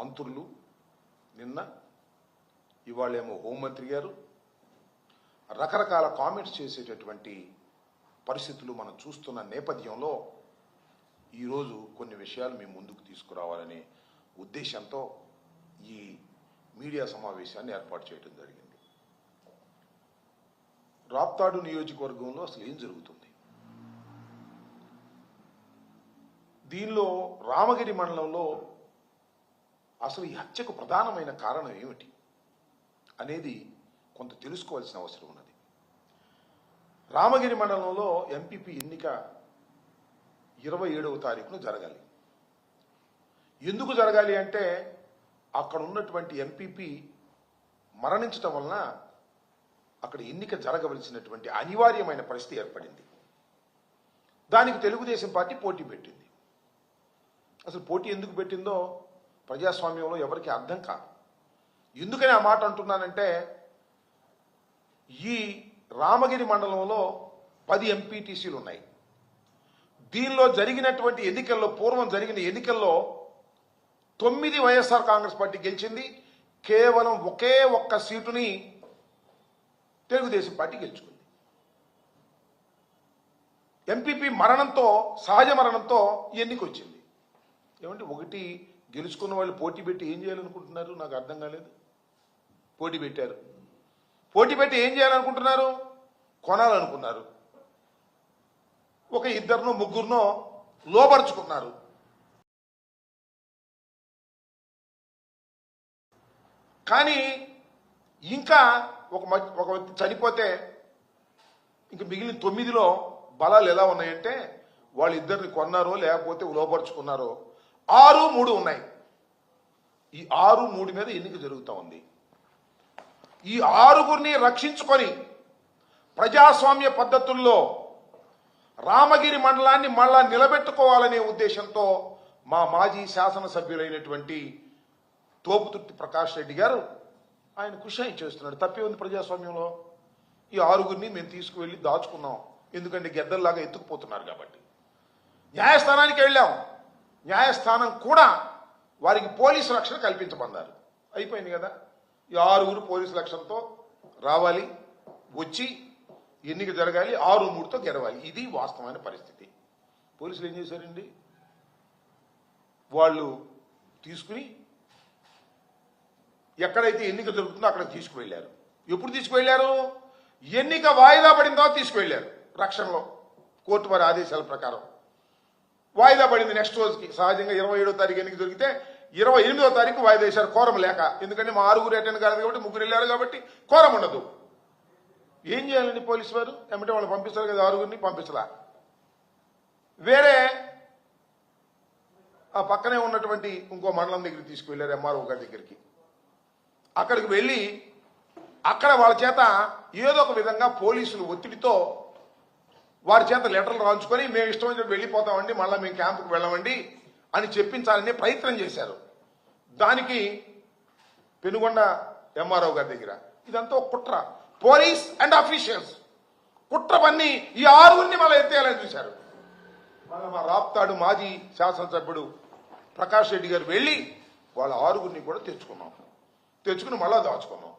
మంత్రులు నిన్న ఇవాళేమో హోంమంత్రి గారు రకరకాల కామెంట్స్ చేసేటటువంటి పరిస్థితులు మనం చూస్తున్న నేపథ్యంలో ఈరోజు కొన్ని విషయాలు మేము ముందుకు తీసుకురావాలనే ఉద్దేశంతో ఈ మీడియా సమావేశాన్ని ఏర్పాటు చేయడం జరిగింది. రాప్తాడు నియోజకవర్గంలో అసలు ఏం జరుగుతుంది? దీనిలో రామగిరి మండలంలో అసలు ఈ హత్యకు ప్రధానమైన కారణం ఏమిటి అనేది కొంత తెలుసుకోవాల్సిన అవసరం ఉన్నది. రామగిరి మండలంలో ఎంపీపీ ఎన్నిక ఇరవై ఏడవ తారీఖున జరగాలి. ఎందుకు జరగాలి అంటే అక్కడ ఉన్నటువంటి ఎంపీపీ మరణించటం వలన అక్కడ ఎన్నిక జరగవలసినటువంటి అనివార్యమైన పరిస్థితి ఏర్పడింది. దానికి తెలుగుదేశం పార్టీ పోటీ పెట్టింది. అసలు పోటీ ఎందుకు పెట్టిందో ప్రజాస్వామ్యంలో ఎవరికి అర్థం కాదు. ఎందుకని ఆ మాట అంటున్నానంటే ఈ రామగిరి మండలంలో పది ఎంపీటీసీలు ఉన్నాయి. దీనిలో జరిగినటువంటి ఎన్నికల్లో పూర్వం జరిగిన ఎన్నికల్లో తొమ్మిది వైఎస్ఆర్ కాంగ్రెస్ పార్టీ గెలిచింది. కేవలం ఒకే ఒక్క సీటుని తెలుగుదేశం పార్టీ గెలుచుకుంది. ఎంపీపీ మరణంతో సహజ మరణంతో ఈ ఎన్నిక వచ్చింది. ఏమంటే ఒకటి గెలుచుకున్న వాళ్ళు పోటీ పెట్టి ఏం చేయాలనుకుంటున్నారు? నాకు అర్థం కాలేదు. పోటీ పెట్టారు. పోటీ పెట్టి ఏం చేయాలనుకుంటున్నారు? కొనాలనుకున్నారు. ఒక ఇద్దరినో ముగ్గురునో లోపరుచుకున్నారు. కానీ ఇంకా ఒక ఒక వ్యక్తి చనిపోతే ఇంక మిగిలిన తొమ్మిదిలో బలాలు ఎలా ఉన్నాయంటే వాళ్ళిద్దరిని కొన్నారో లేకపోతే లోపరుచుకున్నారో ఆరు మూడు ఉన్నాయి. ఈ ఆరు మూడు మీద ఎన్నిక జరుగుతూ ఉంది. ఈ ఆరుగురిని రక్షించుకొని ప్రజాస్వామ్య పద్ధతుల్లో రామగిరి మండలాన్ని మళ్ళా నిలబెట్టుకోవాలనే ఉద్దేశంతో మా మాజీ శాసనసభ్యులైనటువంటి తోపుతుర్తి ప్రకాష్ రెడ్డి గారు ఆయన కృషి చేస్తున్నాడు. తప్పే ఉంది ప్రజాస్వామ్యంలో? ఈ ఆరుగురిని మేము తీసుకువెళ్ళి దాచుకున్నాం. ఎందుకంటే గెద్దల్లాగా ఎత్తుకుపోతున్నారు కాబట్టి. న్యాయస్థానానికి వెళ్ళాం. న్యాయస్థానం కూడా వారికి పోలీసు రక్షణ కల్పించమన్నారు. అయిపోయింది కదా. ఈ ఆరుగురు పోలీసు రక్షణతో రావాలి వచ్చి ఎన్నిక జరగాలి ఆరు మూడుతో గెలవాలి. ఇది వాస్తవమైన పరిస్థితి. పోలీసులు ఏం చేశారండి? వాళ్ళు తీసుకుని ఎక్కడైతే ఎన్నిక జరుగుతుందో అక్కడ తీసుకువెళ్ళారు. ఎప్పుడు తీసుకువెళ్ళారు? ఎన్నిక వాయిదా పడిన తర్వాత తీసుకువెళ్ళారు. రక్షణలో. కోర్టు వారి ఆదేశాల ప్రకారం. వాయిదా పడింది నెక్స్ట్ రోజుకి. సహజంగా ఇరవై ఏడో తారీఖు ఎన్నిక దొరికితే ఇరవై ఎనిమిదో తారీఖు వాయిదా వేశారు కోరం లేక. ఎందుకంటే మా ఆరుగురు అటెండ్ కాదు కాబట్టి ముగ్గురు వెళ్ళారు కాబట్టి కోరం ఉండదు. ఏం చేయాలండి పోలీసు వారు? ఏమంటే వాళ్ళు పంపిస్తారు కదా ఆరుగురిని పంపించలా. వేరే ఆ పక్కనే ఉన్నటువంటి ఇంకో మండలం దగ్గరికి తీసుకువెళ్ళారు ఎంఆర్ఓ గారి దగ్గరికి. అక్కడికి వెళ్ళి అక్కడ వాళ్ళ చేత ఏదో ఒక విధంగా పోలీసులు ఒత్తిడితో వారి చేత లెటర్లు రాయించుకొని మేము ఇష్టమైన వెళ్ళిపోతామండి మళ్ళీ మేము క్యాంపుకు వెళ్ళమండి అని చెప్పించాలనే ప్రయత్నం చేశారు. దానికి పెనుగొండ ఎంఆర్ఓ గారి దగ్గర. ఇదంతా ఒక కుట్ర. Police and officials. కుట్ర పన్ని ఈ ఆరుగురిని మళ్ళీ ఎత్తేయాలని చూశారు. మళ్ళీ మా రాప్తాడు మాజీ శాసనసభ్యుడు ప్రకాష్ రెడ్డి గారు వెళ్ళి వాళ్ళ ఆరుగురిని కూడా తెచ్చుకున్నాం. తెచ్చుకుని మళ్ళా దాచుకున్నాం.